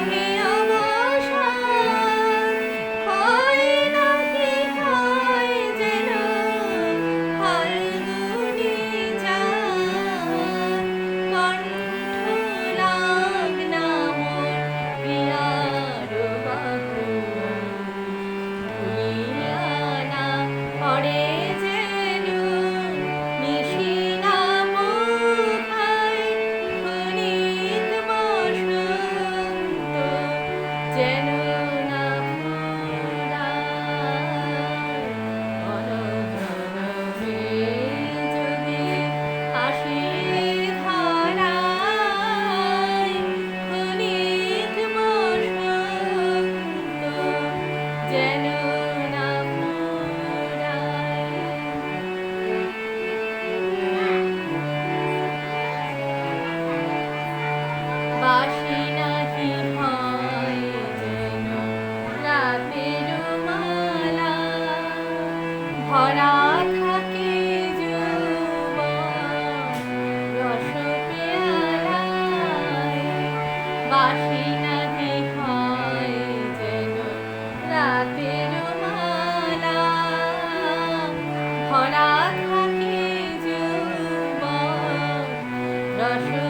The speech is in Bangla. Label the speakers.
Speaker 1: Amen. থাকে যৌবন রস